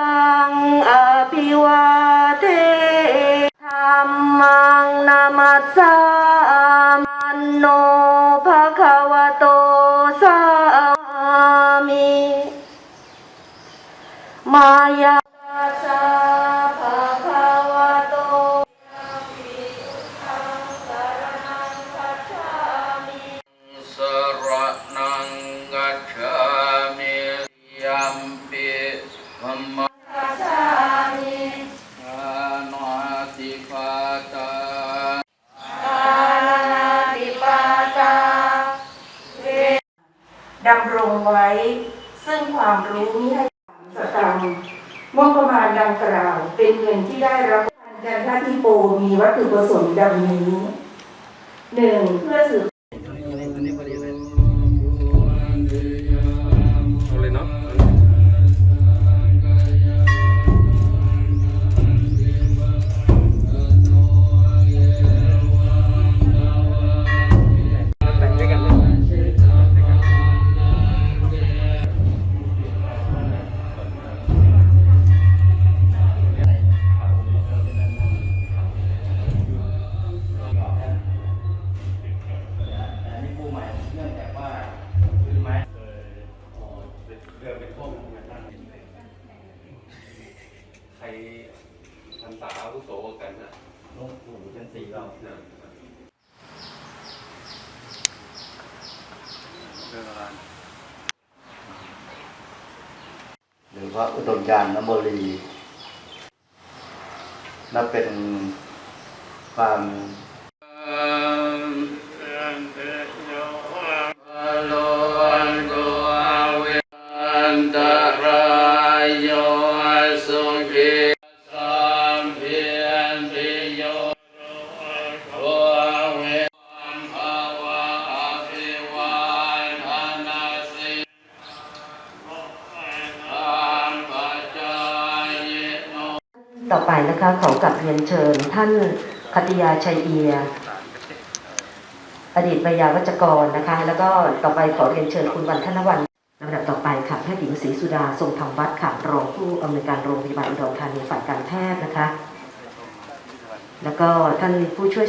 ตังอภิวาเทธรรมังนามัสสามันโนภะคะวะโตสามิมายาสาภะคะวะโตสรนังกัจฉามิยัมปิ Amma ดำรงไว้ ซึ่งความรู้มิให้สตังค์งบประมาณดังกล่าว เป็นเงินที่ได้รับจันทที่โปมีวัตถุประสงค์ดังนี้หนึ่งเพื่อสืบ วุโสกว่ากันนะหลวงปู่ชั้นสี่เรานะหรือว่าอุดมยานนโมลีนับเป็นความ ต่อไปนะคะขอกลับเรียนเชิญ ท่านคติยาชัยเอีย อดีตวิยาวัจกรนะคะ แล้วก็ต่อไปขอเรียนเชิญคุณวันธนวันลำดับต่อไปค่ะแพทย์หญิงศรีสุดาทรงธรรมวัฒน์ค่ะรองผู้อำนวยการโรงพยาบาลอุดรธานีฝ่ายการแพทย์นะคะ แล้วก็ท่านผู้ช่วย